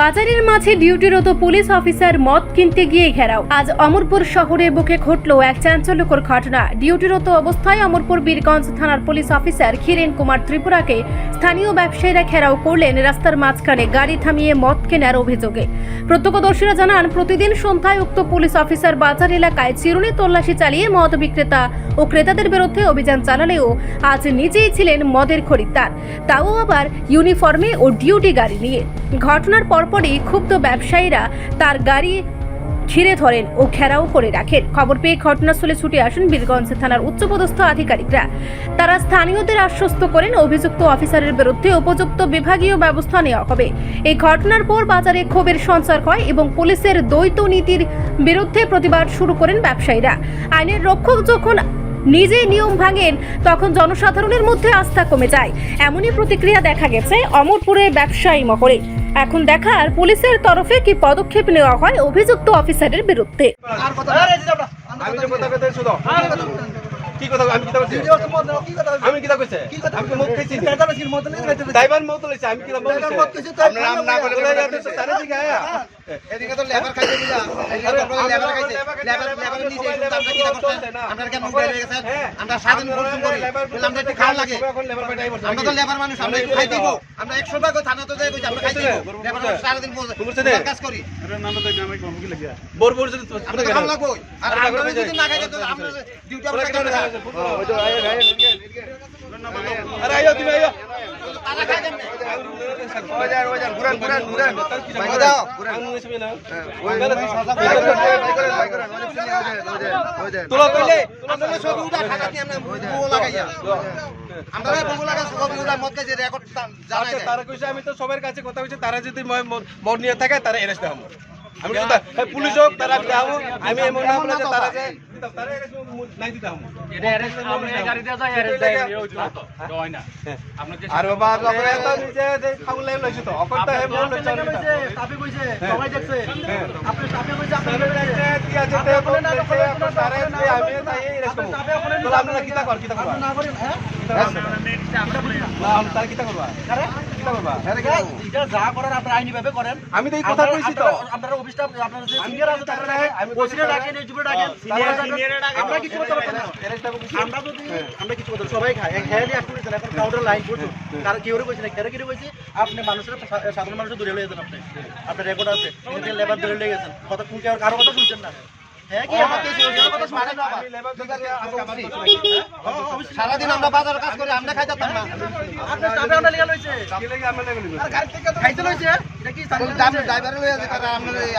বাজারের মাঝে ডিউটিরত police officer মদ কিনতে গিয়ে ঘেরাও। আজ অমরপুর শহরের বুকে ঘটল এক চাঞ্চল্যকর ঘটনা। ডিউটিরত অবস্থায় অমরপুর বীরগঞ্জ থানার পুলিশ অফিসার ক্ষীরেন কুমার ত্রিপুরাকে স্থানীয় ব্যবসায়ীরা ঘেরাও করলেন রাস্তার মাঝখানে গাড়ি থামিয়ে মদ কেনার অভিযোগে। প্রত্যক্ষদর্শীরা জানান, প্রতিদিন সন্ধ্যায় উক্ত পুলিশ অফিসার বাজার এলাকায় চিরুনি তল্লাশি চালিয়ে মদ বিক্রেতা ও ক্রেতাদের বিরুদ্ধে অভিযান চালালেও আজ নিজেই ছিলেন মদের খরিদ্দার। তাও আবার ইউনিফর্মে ও ডিউটি গাড়ি নিয়ে। ঘটনার পরপরই ক্ষুব্ধ ব্যবসায়ীরা তার গাড়ি ঘিরে ধরেন ও ঘেরাও করে রাখেন। খবর পেয়ে ঘটনাস্থলে ছুটে আসেন বীরগঞ্জ থানার উচ্চপদস্থ আধিকারিকরা। তারা স্থানীয়দের আশ্বস্ত করেন, অভিযুক্ত অফিসারের বিরুদ্ধে উপযুক্ত বিভাগীয় ব্যবস্থা নেওয়া হবে। এই ঘটনার পর বাজারে ক্ষোভের সঞ্চার হয় এবং পুলিশের দ্বৈত নীতির বিরুদ্ধে প্রতিবাদ শুরু করেন ব্যবসায়ীরা। আইনের রক্ষক যখন নিজেই নিয়ম ভাঙেন, তখন জনসাধারণের মধ্যে আস্থা কমে যায়। এমনই প্রতিক্রিয়া দেখা গেছে অমরপুরের ব্যবসায়ী মহলে। এখন দেখার পুলিশের তরফে কি পদক্ষেপ নেওয়া হয় অভিযুক্ত অফিসারের বিরুদ্ধে। কি কথা আমি কিতা আমি কিতা কইছে? আমি কি খাইছি? ড্রাইভার মত লইছি আমি কিতা আপনার নাম না বলে বলে যাতে তারে দিকে আয়া এদিকে তো লেবার খাইছে দিলা এদিকে তো আপনারা লেবার খাইছে লেবার লেবার নিচে একটু দামটা কি করছেন আপনারা কেন মুখ বেরিয়ে গেছেন আমরা স্বাধীন পরিশ্রম করি বলে আমরা একটু খাওয়া লাগে আমরা তো লেবার মানুষ আমরা একটু খাই দিব আমরা 100 টাকা থানা তো যাই কইছি আমরা খাই দিব লেবার মানুষ সারা দিন কাজ করি এর নাম তো আমি কি লাগিয়া বোর বোর যদি আমরা খাওয়া লাগবো আর আমরা যদি না খাই তো আমরা ডিউটি আমরা কেন আরে আইও তুমি আইও কাছে তারা আমি তো কাছে কথা কইছি তারা যদি মোর নিয়ে থাকে, তারা এরেস্ট আমি তা- পুলিশ হোক, তারা আমি এমন না তারা আর বাবা আপনারা তো নিজে যে খাব লাইভ লইছো তো অকর্তা হে মোর লইছো না কি আছে তে বলে না তারা যে আমি তো আপনারা তারা এই কথা কইছি তো আমরা কিছু করতে পারব আমরা যদি আমরা কিছু করতে সবাই খাই খেয়ে দিয়ে আসতে এখন কাউন্টার লাইন করছ কারণ কেউ কইছে না কেউ কেউ কইছে আপনি মানুষের সাধারণ মানুষের দূরে লয়ে যান আপনি। আপনার রেকর্ড আছে লেবার লয়ে গেছেন। কথা কোন কারও কথা শুনছেন না। হ্যাঁ। সারাদিন আমরা বাজার কাজ করি আমরা খাই যেতাম না।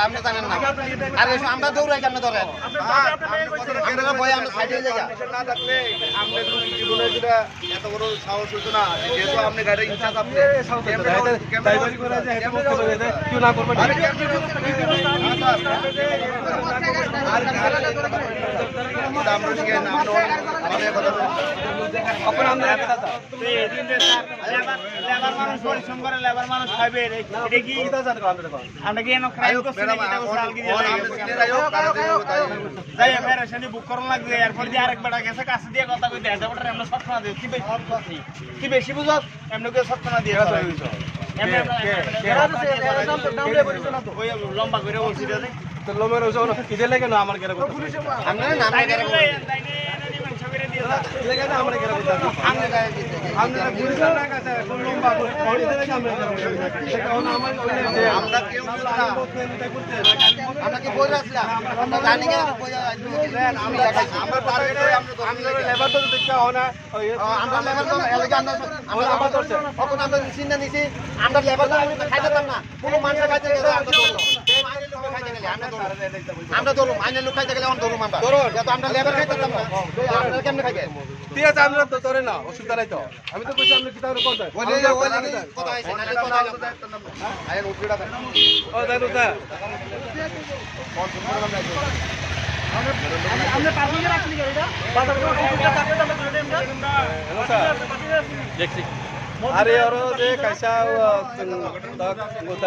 আমরা জানেন না। আর আমরা দৌড়াই কেন ধরেন? আমরা ভয় আমরা সাইডে যাই না থাকলে আপনি জীবনে যেটা এত বড় সাহস হতো না যেহেতু আপনি গাড়ির কেউ না করবে। বুক করন লাগবে এরপর দিয়ে আরেক বেটা গেছে কাছে দিয়ে কথা কই দেয় বেটা আমরা সব সময় দিই কি বেশি বুঝছ এমনি করে সব সময় দিয়ে কথা লম্বা করে বলছি দাদা লম্বা আমার কেন আমরা হয়ে লেবার তো হয় চিন্তা নিছি আমরা লেবার না কোনো মানুষ খাইতে গেলে আমরা ধরুম আইনের লোক খাইতে গেলে ধরুম আমরা। যেহেতু আমরা লেবার খাইতাম না। আপনারা কেমনে খাইবে? ঠিক আছে আমরা তো তোরে না অসুবিধা নাই তো। আমি তো কইছি আমরা কিতাব করতে ওই যে ওই যে কথা আছে না কথা আছে আইন উঠে ও দাদু দা আমরা পার্কিং এ রাখলি গাড়িটা বাজার করে কুকুরটা তাকে আমরা আমরা দেখছি। hari orang deh kasih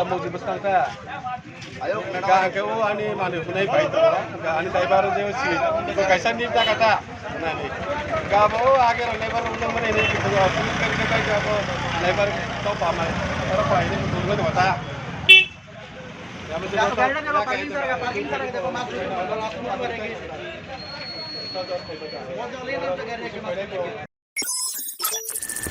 mau dibesarkan ya, ayo kau ani malu punya itu, ya. nggak ani tapi baru deh usi, itu kasih nih kata, nanti, nggak mau akhir lebar ini kita harus kerja kerja ini betul betul kata. Ya,